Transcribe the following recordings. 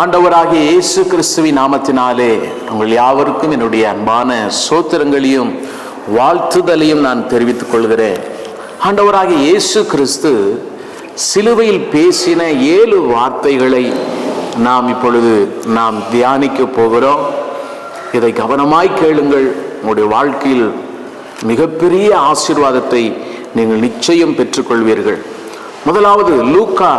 ஆண்டவராகிய இயேசு கிறிஸ்துவின் நாமத்தினாலே உங்கள் யாவருக்கும் என்னுடைய அன்பான சோத்திரங்களையும் வாழ்த்துதலையும் நான் தெரிவித்துக் கொள்கிறேன். ஆண்டவராகிய இயேசு கிறிஸ்து சிலுவையில் பேசின ஏழு வார்த்தைகளை நாம் இப்பொழுது நாம் தியானிக்க போகிறோம். இதை கவனமாய் கேளுங்கள். உங்களுடைய வாழ்க்கையில் மிகப்பெரிய ஆசீர்வாதத்தை நீங்கள் நிச்சயம் பெற்றுக்கொள்வீர்கள். முதலாவது லூக்கா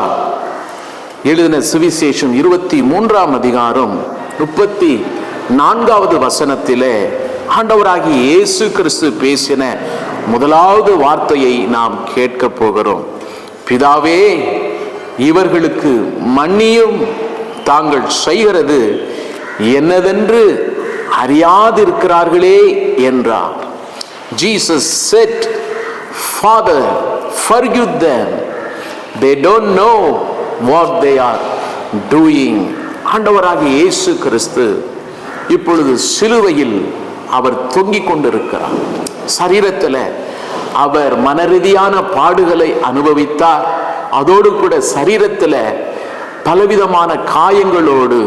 எழுதின சுவிசேஷம் இருபத்தி மூன்றாம் அதிகாரம் முப்பத்தி நான்காவது வசனத்திலே ஆண்டவராகி இயேசு கிறிஸ்து பேசின முதலாவது வார்த்தையை நாம் கேட்க போகிறோம். பிதாவே இவர்களுக்கு மன்னியும் தாங்கள் செய்கிறது என்னதென்று அறியாதிருக்கிறார்களே என்றார். Jesus said father forgive them. They don't know what they are doing ஆண்டவராக இயேசு கிறிஸ்து இப்பொழுது சிலுவையில் அவர் தொங்கிக் கொண்டிருக்கிறார். சரீரத்தில் அவர் மனரீதியான பாடுகளை அனுபவித்தார். அதோடு கூட சரீரத்தில் பலவிதமான காயங்களோடு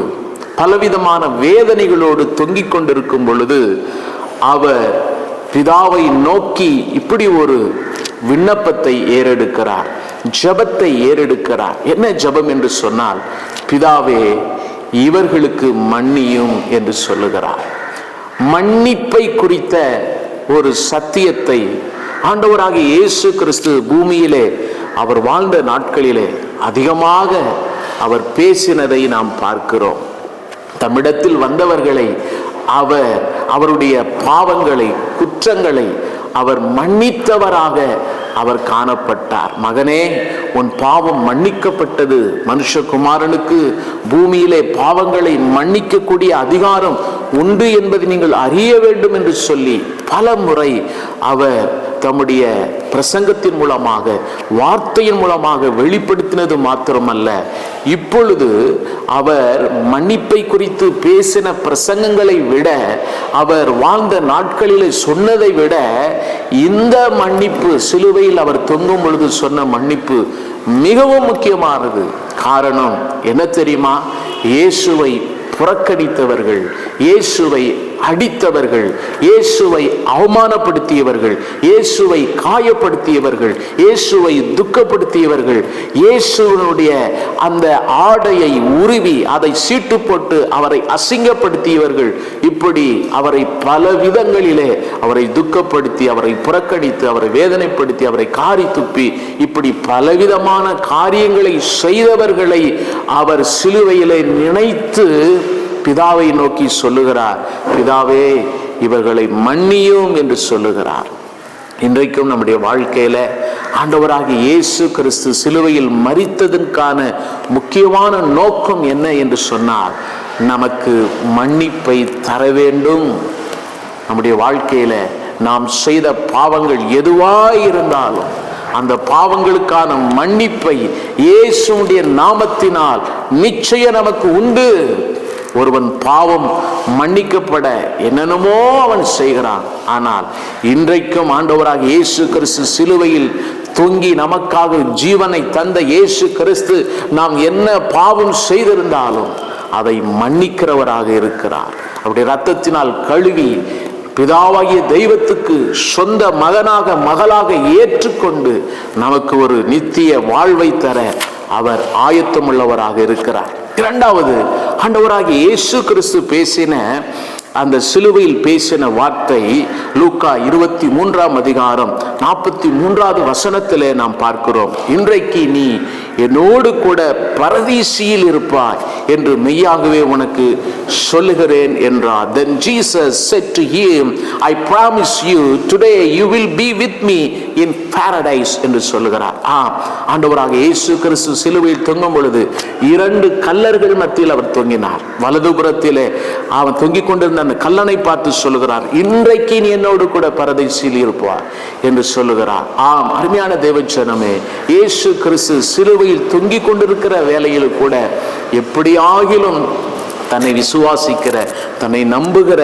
பலவிதமான வேதனைகளோடு தொங்கிக் கொண்டிருக்கும் பொழுது அவர் பிதாவை நோக்கி இப்படி ஒரு விண்ணப்பத்தை ஏறெடுக்கிறார். ஜெபத்தை ஏறெடுக்கிறார். என்ன ஜெபம் என்று சொன்னால் பிதாவே இவர்களுக்கு மன்னியும் என்று சொல்லுகிறார். மன்னிப்பை குறித்த ஒரு சத்தியத்தை ஆண்டவராக இயேசு கிறிஸ்து பூமியிலே அவர் வாழ்ந்த நாட்களிலே அதிகமாக அவர் பேசினதை நாம் பார்க்கிறோம். தம்மிடத்தில் வந்தவர்களை அவர் அவருடைய பாவங்களை குற்றங்களை அவர் மன்னித்தவராக அவர் காணப்பட்டார். மகனே உன் பாவம் மன்னிக்கப்பட்டது. மனுஷகுமாரனுக்கு பூமியிலே பாவங்களை மன்னிக்கக்கூடிய அதிகாரம் உண்டு என்பதை நீங்கள் அறிய வேண்டும் என்று சொல்லி பல முறை அவர் தம்முடைய பிரசங்கத்தின் மூலமாக வார்த்தையின் மூலமாக வெளிப்படுத்தினது மாத்திரமல்ல. இப்பொழுது அவர் மன்னிப்பை குறித்து பேசின பிரசங்கங்களை விட அவர் வாழ்ந்த நாட்களில் சொன்னதை விட இந்த மன்னிப்பு சிலுவையில் அவர் தொங்கும் பொழுது சொன்ன மன்னிப்பு மிகவும் முக்கியமானது. காரணம் என்ன தெரியுமா? இயேசுவை புறக்கணித்தவர்கள் இயேசுவை அடித்தவர்கள் இயேசுவை அவமானப்படுத்தியவர்கள் இயேசுவை காயப்படுத்தியவர்கள் இயேசுவை துக்கப்படுத்தியவர்கள் இயேசுவனுடைய அந்த ஆடையை உருவி அதை சீட்டு போட்டு அவரை அசிங்கப்படுத்தியவர்கள் இப்படி அவரை பல விதங்களிலே அவரை துக்கப்படுத்தி அவரை புறக்கணித்து அவரை வேதனைப்படுத்தி அவரை காரி துப்பி இப்படி பலவிதமான காரியங்களை செய்தவர்களை அவர் சிலுவையிலே நினைத்து பிதாவை நோக்கி சொல்லுகிறார் பிதாவே இவர்களை மன்னியும் என்று சொல்லுகிறார். இன்றைக்கும் நம்முடைய வாழ்க்கையில ஆண்டவராக இயேசு கிறிஸ்து சிலுவையில் மறித்ததற்கான முக்கியமான நோக்கம் என்ன என்று சொன்னால் நமக்கு மன்னிப்பை தர வேண்டும். நம்முடைய வாழ்க்கையில நாம் செய்த பாவங்கள் எதுவாக இருந்தாலும் அந்த பாவங்களுக்கான மன்னிப்பை இயேசுடைய நாமத்தினால் நிச்சயம் நமக்கு உண்டு. ஒருவன் பாவம் மன்னிக்கப்பட என்னென்னமோ அவன் செய்கிறான். ஆனால் இன்றைக்கும் ஆண்டவராக இயேசு கிறிஸ்து சிலுவையில் தொங்கி நமக்காக ஜீவனை தந்த இயேசு கிறிஸ்து நாம் என்ன பாவம் செய்திருந்தாலும் அதை மன்னிக்கிறவராக இருக்கிறார். அப்படி ரத்தத்தினால் கழுவி பிதாவாகிய தெய்வத்துக்கு சொந்த மகனாக மகளாக ஏற்றுக்கொண்டு நமக்கு ஒரு நித்திய வாழ்வை தர அவர் ஆயத்தமுள்ளவராக இருக்கிறார். இரண்டாவது ஆண்டவராகிய இயேசு கிறிஸ்து பேசின அந்த சிலுவையில் பேசின வார்த்தை லூக்கா இருபத்தி மூன்றாம் அதிகாரம் நாற்பத்தி மூன்றாவது வசனத்தில் நாம் பார்க்கிறோம். இன்றைக்கு நீ என்னோடு கூட பரதீசியில் இருப்பாய் என்று மெய்யாகவே உனக்கு சொல்லுகிறேன் என்றார். Then Jesus said to him I promise you today you will be with me in paradise என்று சொல்லுகிறார். ஆம் ஆண்டவராக இயேசு கிறிஸ்து சிலுவையில் தொங்கும் பொழுது இரண்டு கல்லர்கள் மத்தியில் அவர் தொங்கினார். வலதுபுறத்திலே அவன் தொங்கிக் கொண்டிருந்த அந்த கல்லனை பார்த்து சொல்லுகிறார் இன்றைக்கு நீ என்னோடு கூட பரதேசியில் இருப்பார் என்று சொல்லுகிறார். ஆம் அருமையான தேவச்சனமே இயேசு கிறிஸ்து சிலுவையில் தொங்கிக் கொண்டிருக்கிற வேலையில் கூட எப்படி ஆகிலும் தன்னை விசுவாசிக்கிற தன்னை நம்புகிற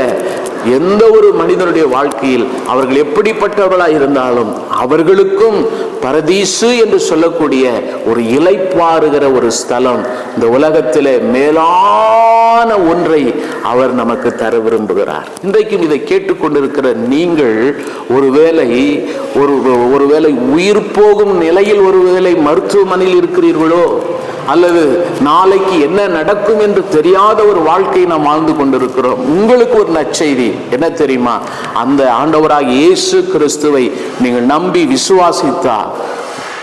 எந்த ஒரு மனிதனுடைய வாழ்க்கையில் அவர்கள் எப்படிப்பட்டவர்களாக இருந்தாலும் அவர்களுக்கும் பரதீசு என்று சொல்லக்கூடிய ஒரு இலைப்பாறுகிற ஒரு ஸ்தலம் இந்த உலகத்தில் மேலான ஒன்றை அவர் நமக்கு தர விரும்புகிறார். இன்றைக்கும் இதை கேட்டுக்கொண்டிருக்கிற நீங்கள் ஒருவேளை ஒரு ஒருவேளை உயிர் போகும் நிலையில் ஒருவேளை மருத்துவமனையில் இருக்கிறீர்களோ? அல்லது நாளைக்கு என்ன நடக்கும் என்று தெரியாத ஒரு வாழ்க்கையை நாம் வாழ்ந்து கொண்டிருக்கிறோம். உங்களுக்கு ஒரு நற்செய்தி. என்ன தெரியுமா? அந்த ஆண்டவராக இயேசு கிறிஸ்துவை நீங்கள் நம்பி விசுவாசித்தால்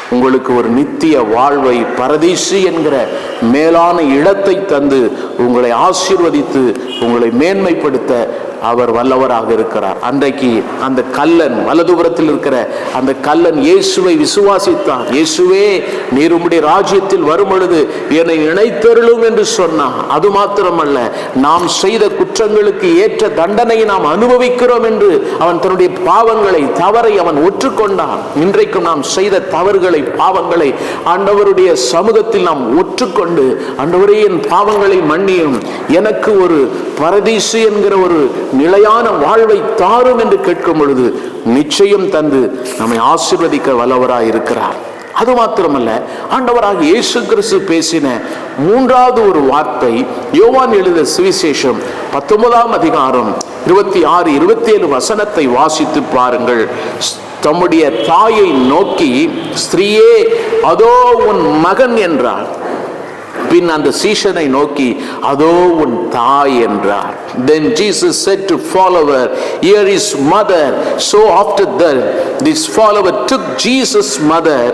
உங்களுக்கு ஒரு நித்திய வாழ்வை பரதீசு என்கிற மேலான இடத்தை தந்து உங்களை ஆசீர்வதித்து உங்களை மேன்மைப்படுத்த அவர் வல்லவராக இருக்கிறார். அன்றைக்கு அந்த கல்லன் வலதுபுறத்தில் இருக்கிற அந்த கல்லன் இயேசுவை விசுவாசித்தான். இயேசுவே நீர் உம்முடைய ராஜ்யத்தில் வரும் பொழுது என்னை இணைத்தருளும் என்று சொன்னான் அது மாத்திரமல்ல நாம் செய்த குற்றங்களுக்கு ஏற்ற தண்டனையை நாம் அனுபவிக்கிறோம் என்று அவன் தன்னுடைய பாவங்களை தவறை அவன் ஒற்றுக்கொண்டான். இன்றைக்கும் நாம் செய்த தவறுகளை பாவங்களை ஆண்டவருடைய சமூகத்தில் நாம் ஒற்றுக்கொண்டு ஆண்டவரே என் பாவங்களை மன்னியும். எனக்கு ஒரு பரதீசு என்கிற ஒரு நிலையான வாழ்வை தாரும் என்று கேட்கும் பொழுது நிச்சயம் தந்து நம்மை ஆசிர்வதிக்க வல்லவராய் இருக்கிறார். அது மாத்திரமல்ல ஆண்டவராக இயேசு கிறிஸ்து பேசின மூன்றாவது ஒரு வார்த்தை யோவான் எழுத சுவிசேஷம் பத்தொன்பதாம் அதிகாரம் இருபத்தி ஆறு இருபத்தி ஏழு வசனத்தை வாசித்து பாருங்கள். தம்முடைய தாயை நோக்கி ஸ்திரீயே அதோ உன் மகன் என்றார். பின் அந்த சீஷனை நோக்கி அதோ உன் தாய் என்றார். Then Jesus said to follower here is mother so after the this follower took Jesus mother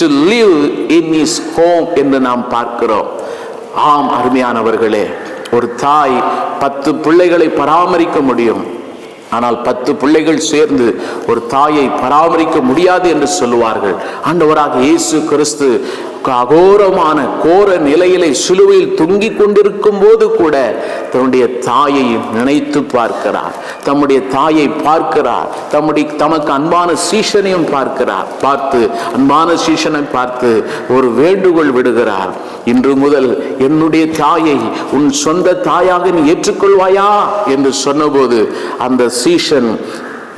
to live in his home என்று நாம் பார்க்கிறோம். ஆம் அருமையானவர்களே ஒரு தாய் பத்து பிள்ளைகளை பராமரிக்க முடியும். ஆனால் பத்து பிள்ளைகள் சேர்ந்து ஒரு தாயை பராமரிக்க முடியாது என்று சொல்லுவார்கள். ஆண்டவராக இயேசு கிறிஸ்து அகோரமான கோர நிலையிலே சிலுவையில் தொங்கிக் கொண்டிருக்கும் போது கூட தன்னுடைய தாயை நினைத்து பார்க்கிறார். தம்முடைய தாயை பார்க்கிறார். தம்முடைய தமக்கு அன்பான சீஷனையும் பார்க்கிறார். பார்த்து அன்பான சீஷனை பார்த்து ஒரு வேண்டுகோள் விடுகிறார். இன்று முதல் என்னுடைய தாயை உன் சொந்த தாயாக நீ ஏற்றுக்கொள்வாயா? என்று சொன்னபோது அந்த சீஷன்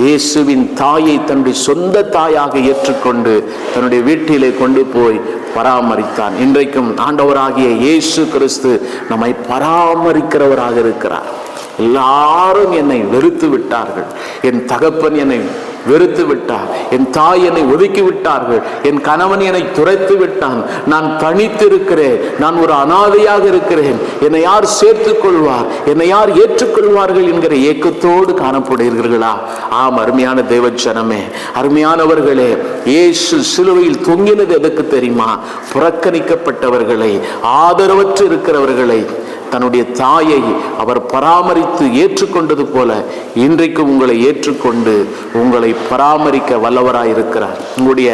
இயேசுவின் தாயை தன்னுடைய சொந்த தாயாக ஏற்றுக்கொண்டு தன்னுடைய வீட்டிலே கொண்டு போய் பராமரித்தான். இன்றைக்கும் ஆண்டவராகிய இயேசு கிறிஸ்து நம்மை பராமரிக்கிறவராக இருக்கிறார். எல்லாரும் என்னை வெறுத்து விட்டார்கள். என் தகப்பன் என்னை வெறுத்து விட்டார். என் தாய் என்னை ஒதுக்கி விட்டார்கள். என் கணவன் என்னை துரைத்து விட்டான். நான் தனித்திருக்கிறேன். நான் ஒரு அனாதையாக இருக்கிறேன். என்னை யார் சேர்த்துக் கொள்வார்? என்னை யார் ஏற்றுக்கொள்வார்கள் என்கிற ஏக்கத்தோடு காணப்படுகிறீர்களா? ஆம் அருமையான தேவச்சனமே அருமையானவர்களே இயேசு சிலுவையில் தொங்கினது எதுக்கு தெரியுமா? புறக்கணிக்கப்பட்டவர்களை ஆதரவற்று இருக்கிறவர்களை தன்னுடைய தாயை அவர் பராமரித்து ஏற்றுக்கொண்டது போல இன்றைக்கு உங்களை ஏற்றுக்கொண்டு உங்களை பராமரிக்க வல்லவராய் இருக்கிறார். உங்களுடைய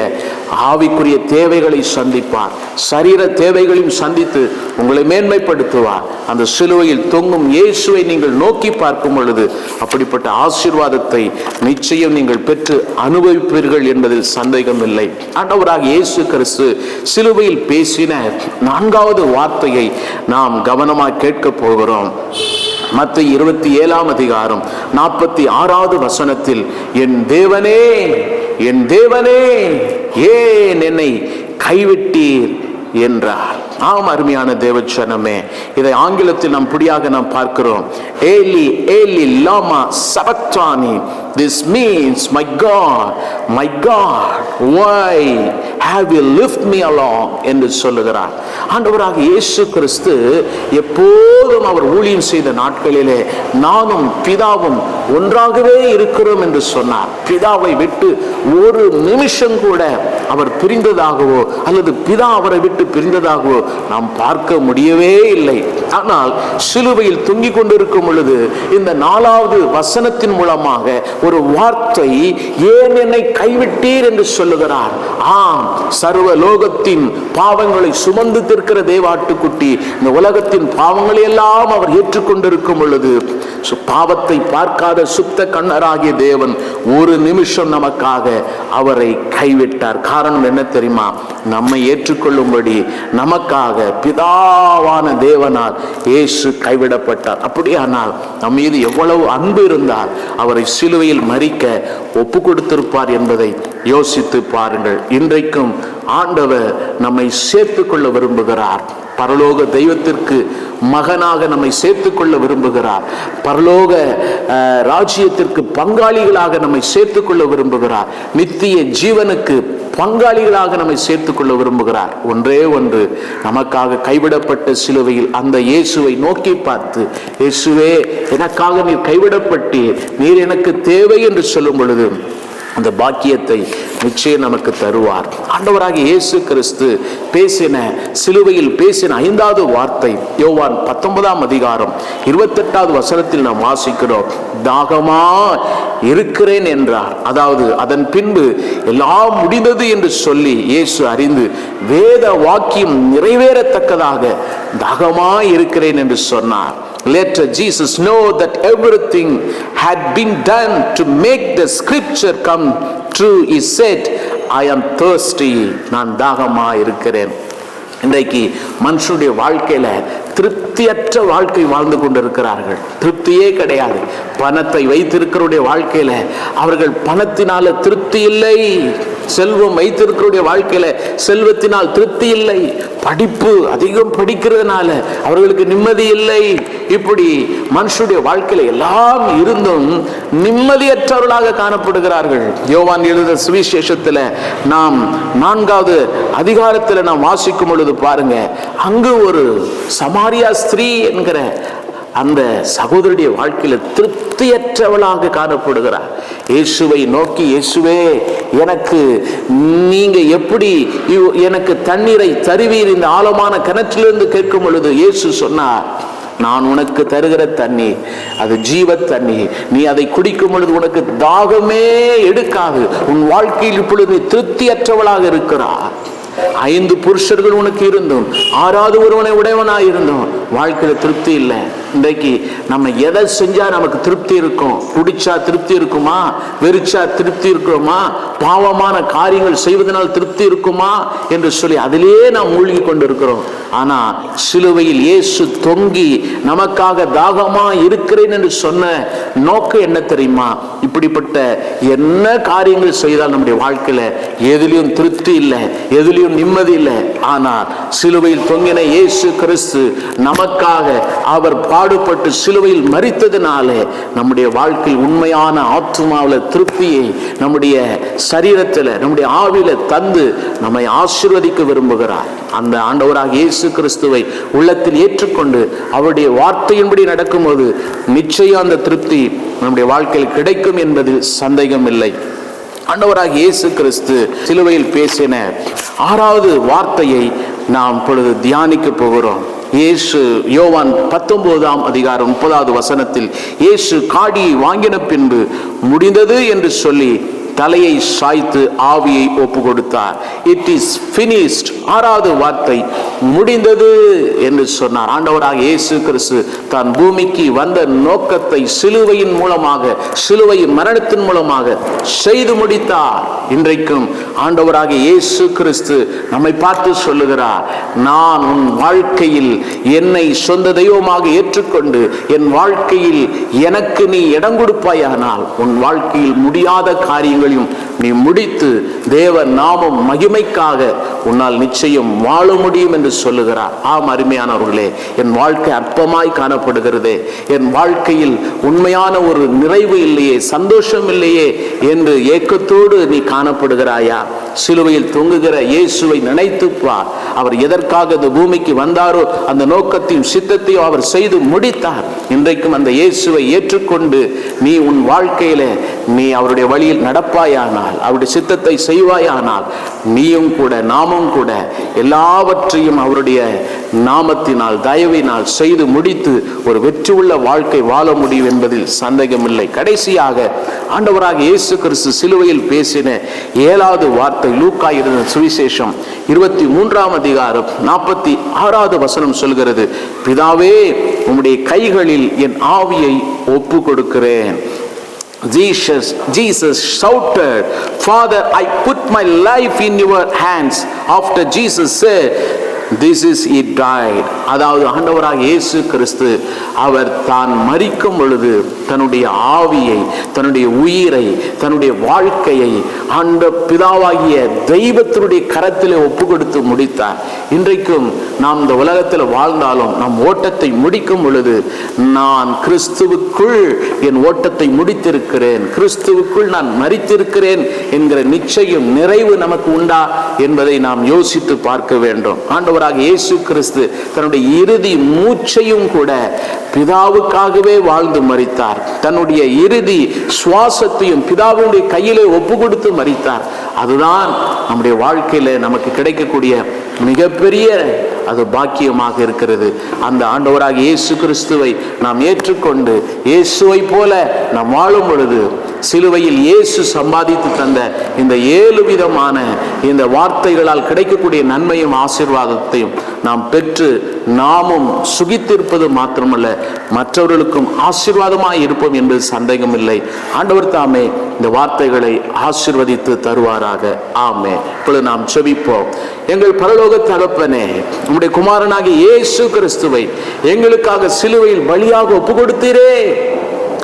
ஆவிக்குரிய தேவைகளை சந்திப்பார். சரீர தேவைகளையும் சந்தித்து உங்களை மேன்மைப்படுத்துவார். அந்த சிலுவையில் தொங்கும் இயேசுவை நீங்கள் நோக்கி பார்க்கும் பொழுது அப்படிப்பட்ட ஆசீர்வாதத்தை நிச்சயம் நீங்கள் பெற்று அனுபவிப்பீர்கள் என்பதில் சந்தேகம் இல்லை. ஆண்டவராக இயேசு கிறிஸ்து சிலுவையில் பேசின நான்காவது வார்த்தையை நாம் கவனமாக கேட்க போகிறோம் மத்த இருபத்தி ஏழாம் அதிகாரம் நாற்பத்தி ஆறாவது வசனத்தில் என் தேவனே என் தேவனே ஏன் என்னை கைவிட்டீர்? என்றார். ஆம் அருமையான தேவச்சனமே இதை ஆங்கிலத்தில் நாம் புடியாக நாம் பார்க்கிறோம். ஏலி ஏலி லாமா சபத்வானி this means my God my God why have you left me alone என்று சொல்லுகிறார். ஆண்டவராக இயேசு கிறிஸ்து எப்போதும் அவர் ஊழியம் செய்த நாட்களிலே நானும் பிதாவும் ஒன்றாகவே இருக்கிறோம் என்று சொன்னார். பிதாவை விட்டு ஒரு நிமிஷம் கூட அவர் பிரிந்ததாகவோ அல்லது பிதா அவரை விட்டு பிரிந்ததாகவோ நாம் பார்க்க முடியவே இல்லை. ஆனால் சிலுவையில் தொங்கிக் கொண்டிருக்கும் பொழுது இந்த நாலாவது வசனத்தின் மூலமாக ஒரு வார்த்தை ஏன் என்னை கைவிட்டீர் என்று சொல்லுகிறார். ஆம் சர்வ லோகத்தின் பாவங்களை சுமந்து தீர்க்கிற தேவாட்டுக்குட்டி இந்த உலகத்தின் பாவங்களை எல்லாம் அவர் ஏற்றுக்கொண்டிருக்கும் பொழுது சு- பாவத்தை பார்க்காத சுத்த கண்ணராகிய தேவன் ஒரு நிமிஷம் நமக்காக அவரை கைவிட்டார். காரணம் என்ன தெரியுமா? நம்மை ஏற்றுக்கொள்ளும்படி நமக்காக பிதாவான தேவனால் இயேசு கைவிடப்பட்டார். அப்படியானால் நம் மீது எவ்வளவு அன்பு இருந்தால் அவரை சிலுவையில் மறிக்க ஒப்பு கொடுத்திருப்பார் என்பதை யோசித்து பாருங்கள். இன்றைக்கும் ஆண்டவர் நம்மை சேர்த்துக் கொள்ள விரும்புகிறார். பரலோக தெய்வத்திற்கு மகனாக நம்மை சேர்த்துக் கொள்ள விரும்புகிறார். பரலோக ராஜ்யத்திற்கு பங்காளிகளாக நம்மை சேர்த்து கொள்ள விரும்புகிறார். நித்திய ஜீவனுக்கு பங்காளிகளாக நம்மை சேர்த்து கொள்ள விரும்புகிறார். ஒன்றே ஒன்று நமக்காக கைவிடப்பட்ட சிலுவையில் அந்த இயேசுவை நோக்கி பார்த்து இயேசுவே எனக்காக நீர் கைவிடப்பட்டீர். நீர் எனக்கு தேவை என்று சொல்லும் பொழுது அந்த பாக்கியத்தை நிச்சயம் நமக்கு தருவார். ஆண்டவராக இயேசு கிறிஸ்து பேசின சிலுவையில் பேசின ஐந்தாவது வார்த்தை யோவான் பத்தொன்பதாம் அதிகாரம் இருபத்தெட்டாவது வசனத்தில் நாம் வாசிக்கிறோம். தாகமா இருக்கிறேன் என்றார். அதாவது அதன் பின்பு எல்லாம் முடிந்தது என்று சொல்லி இயேசு அறிந்து வேத வாக்கியம் நிறைவேறத்தக்கதாக தாகமா இருக்கிறேன் என்று சொன்னார். Later, Jesus knew that everything had been done to make the scripture come true. He said, I am thirsty. நான் தாகமா இருக்கிறேன் இன்றைக்கு மனுஷனுடைய வாழ்க்கையில திருப்தியற்ற வாழ்க்கை வாழ்ந்து கொண்டிருக்கிறார்கள். திருப்தியே கிடையாது. பணத்தை வைத்திருக்கிறவுடைய வாழ்க்கையில அவர்கள் பணத்தினால திருப்தி இல்லை. செல்வம் வைத்திருக்கிறவுடைய வாழ்க்கையில செல்வத்தினால் திருப்தி இல்லை. படிப்பு அதிகம் படிக்கிறதுனால அவர்களுக்கு நிம்மதி இல்லை. இப்படி மனுஷனுடைய வாழ்க்கையில எல்லாம் இருந்தும் நிம்மதியற்றவர்களாக காணப்படுகிறார்கள். யோவான் எழுத சுவிசேஷத்துல நாம் நான்காவது அதிகாரத்தில் நாம் வாசிக்கும் பொழுது பாருங்க அங்கு ஒரு சமாரியா ஸ்திரீ என்கிற அந்த சகோதரியுடைய வாழ்க்கையில திருப்தியற்றவளாக காணப்படுகிறார். இயேசுவை நோக்கி இயேசுவே எனக்கு நீங்க எப்படி இவ்- எனக்கு தண்ணீரை தருவீர்? இந்த ஆழமான கிணற்றிலிருந்து கேட்கும் பொழுது இயேசு சொன்னார் நான் உனக்கு தருகிற தண்ணீர் அது ஜீவ தண்ணீர். நீ அதை குடிக்கும் பொழுது உனக்கு தாகமே எடுக்காது. உன் வாழ்க்கையில் இப்பொழுது திருப்தியற்றவளாக இருக்கிறார் ஐந்து புருஷர்கள் உனக்கு இருந்தும் ஆறாவது ஒருவனை உடையவனாயிருந்தும் வாழ்க்கையில திருப்தி இல்லை. இன்றைக்கு நம்ம எதை செஞ்சா நமக்கு திருப்தி இருக்கும்? குடிச்சா திருப்தி இருக்குமா? வெறிச்சா திருப்தி இருக்குமா? பாவமான காரியங்கள் செய்வதனால் திருப்தி இருக்குமா? என்று சொல்லி அதிலே நாம் மூழ்கி கொண்டு இருக்கிறோம் ஆனா சிலுவையில் இயேசு தொங்கி நமக்காக தாகமாக இருக்கிறேன் என்று சொன்ன நோக்கம் என்ன தெரியுமா? இப்படிப்பட்ட என்ன காரியங்கள் செய்தால் நம்முடைய வாழ்க்கையில எதுலேயும் திருப்தி இல்லை எதுலேயும் நிம்மதி இல்லை. ஆனால் சிலுவையில் தொங்கின இயேசு கிறிஸ்து நமக்காக அவர் பாடுபட்டு சிலுவையில் மறித்ததினாலே நம்முடைய வாழ்க்கையில் உண்மையான ஆத்மாவில் திருப்தியை நம்முடைய சரீரத்தில் நம்முடைய ஆவியில் தந்து நம்மை ஆசீர்வதிக்க விரும்புகிறார். அந்த ஆண்டவராக இயேசு கிறிஸ்துவை உள்ளத்தில் ஏற்றுக்கொண்டு அவருடைய வார்த்தையின்படி நடக்கும்போது நிச்சயம் அந்த திருப்தி நம்முடைய வாழ்க்கையில் கிடைக்கும் என்பதில் சந்தேகம் இல்லை. ஆண்டவராக இயேசு கிறிஸ்து சிலுவையில் பேசின ஆறாவது வார்த்தையை நாம் இப்பொழுது தியானிக்க போகிறோம். இயேசு யோவான் பத்தொன்பதாம் அதிகாரம் முப்பதாவது வசனத்தில் இயேசு காடியை வாங்கின பின்பு முடிந்தது என்று சொல்லி தலையை சாய்த்து ஆவியை ஒப்பு கொடுத்தார் இட் இஸ் finished. ஆறாவது வார்த்தை முடிந்தது என்று சொன்னார். ஆண்டவராக இயேசு கிறிஸ்து தான் பூமிக்கு வந்த நோக்கத்தை சிலுவையின் மூலமாக சிலுவையின் மரணத்தின் மூலமாக செய்து முடித்தார். இன்றைக்கும் ஆண்டவராக இயேசு கிறிஸ்து நம்மை பார்த்து சொல்லுகிறார் நான் உன் வாழ்க்கையில் என்னை சொந்த தெய்வமாக ஏற்றுக்கொண்டு என் வாழ்க்கையில் எனக்கு நீ இடம் கொடுப்பாயானால் உன் வாழ்க்கையில் முடியாத காரியங்கள் காரியங்களையும் நீ முடித்து தேவ நாமம் மகிமைக்காக உன்னால் நிச்சயம் வாழ முடியும் என்று சொல்லுகிறார். ஆம் அருமையானவர்களே என் வாழ்க்கை அற்பமாய் காணப்படுகிறதே. என் வாழ்க்கையில் உண்மையான ஒரு நிறைவு இல்லையே சந்தோஷம் இல்லையே என்று ஏக்கத்தோடு நீ காணப்படுகிறாயா? சிலுவையில் தொங்குகிற இயேசுவை நினைத்து பார் அவர் எதற்காக இந்த பூமிக்கு வந்தாரோ அந்த நோக்கத்தையும் சித்தத்தையும் அவர் செய்து முடித்தார். இன்றைக்கும் அந்த இயேசுவை ஏற்றுக்கொண்டு நீ உன் வாழ்க்கையில நீ அவருடைய வழியில் நடப்பாயானால் அவருடைய சித்தத்தை செய்வாயானால் நீயும் கூட நாமும் கூட எல்லாவற்றையும் அவருடைய நாமத்தினால் தயவினால் செய்து முடித்து ஒரு வெற்றி உள்ள வாழ்க்கை வாழ முடியும் என்பதில் சந்தேகமில்லை. கடைசியாக ஆண்டவராக இயேசு கிறிஸ்து சிலுவையில் பேசின ஏழாவது வார்த்தை லூக்கா இருந்த சுவிசேஷம் இருபத்தி மூன்றாம் அதிகாரம் நாற்பத்தி ஆறாவது வசனம் சொல்கிறது பிதாவே உம்முடைய கைகளில் என் ஆவியை ஒப்பு கொடுக்கிறேன் Jesus, Jesus shouted, Father, I put my life in your hands. After Jesus said, This is it died. அதாவது ஆண்டவராக இயேசு கிறிஸ்து அவர் தான் மறிக்கும் பொழுது தன்னுடைய ஆவியை தன்னுடைய உயிரை தன்னுடைய வாழ்க்கையை ஆண்ட பிதாவாகிய தெய்வத்தினுடைய கரத்திலே ஒப்பு கொடுத்து முடித்தார். இன்றைக்கும் நாம் இந்த உலகத்தில் வாழ்ந்தாலும் நம் ஓட்டத்தை முடிக்கும் பொழுது நான் கிறிஸ்துவுக்குள் என் ஓட்டத்தை முடித்திருக்கிறேன் கிறிஸ்துவுக்குள் நான் மறித்திருக்கிறேன் என்கிற நிச்சயம் நிறைவு நமக்கு உண்டா என்பதை நாம் யோசித்து பார்க்க வேண்டும். ஆண்டவராக இயேசு கிறிஸ்து தன்னுடைய இறுதி மூச்சையும் கூட பிதாவுக்காகவே வாழ்ந்து மறித்தார் தன்னுடைய இறுதி சுவாசத்தையும் பிதாவுடைய கையிலே ஒப்பு கொடுத்து மறித்தார் அதுதான் நம்முடைய வாழ்க்கையில நமக்கு கிடைக்கக்கூடிய மிகப்பெரிய அது பாக்கியமாக இருக்கிறது. அந்த ஆண்டவராக இயேசு கிறிஸ்துவை நாம் ஏற்றுக்கொண்டு இயேசுவை போல நாம் வாழும் பொழுது சிலுவையில் இயேசு சம்பாதித்து தந்த இந்த ஏழு விதமான இந்த வார்த்தைகளால் கிடைக்கக்கூடிய நன்மையும் ஆசீர்வாதத்தையும் நாம் பெற்று நாமும் சுகித்திருப்பது மாத்திரமல்ல மற்றவர்களுக்கும் ஆசீர்வாதமாய் இருப்போம் என்பது சந்தேகமில்லை. ஆண்டவர் தாமே இந்த வார்த்தைகளை ஆசிர்வதித்து தருவாராக. ஆமே இப்பொழுது நாம் செபிப்போம் எங்கள் பரலோக தகப்பனே நம்முடைய குமாரனாகிய இயேசு கிறிஸ்துவை எங்களுக்காக சிலுவையில் வழியாக ஒப்பு கொடுத்தீரே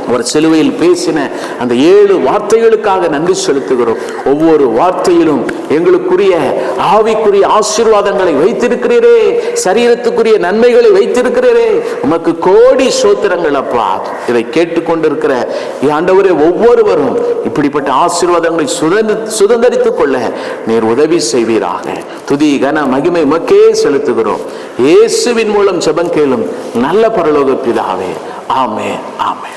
அவர் சிலுவையில் பேசின அந்த ஏழு வார்த்தைகளுக்காக நன்றி செலுத்துகிறோம். ஒவ்வொரு வார்த்தையிலும் எங்களுக்குரிய ஆவிக்குரிய ஆசீர்வாதங்களை வைத்திருக்கிறீரே. சரீரத்துக்குரிய நன்மைகளை வைத்திருக்கிறீரே. உமக்கு கோடி சோத்திரங்கள் அப்பா. இதை கேட்டுக்கொண்டிருக்கிற ஆண்டவரே ஒவ்வொருவரும் இப்படிப்பட்ட ஆசீர்வாதங்களை சுதந்திர சுதந்திரித்துக் கொள்ள நீர் உதவி செய்வீராக. துதி கன மகிமை உமக்கே செலுத்துகிறோம். இயேசுவின் மூலம் செபம் கேளும் நல்ல பரலோக பிதாவே. ஆமே ஆமே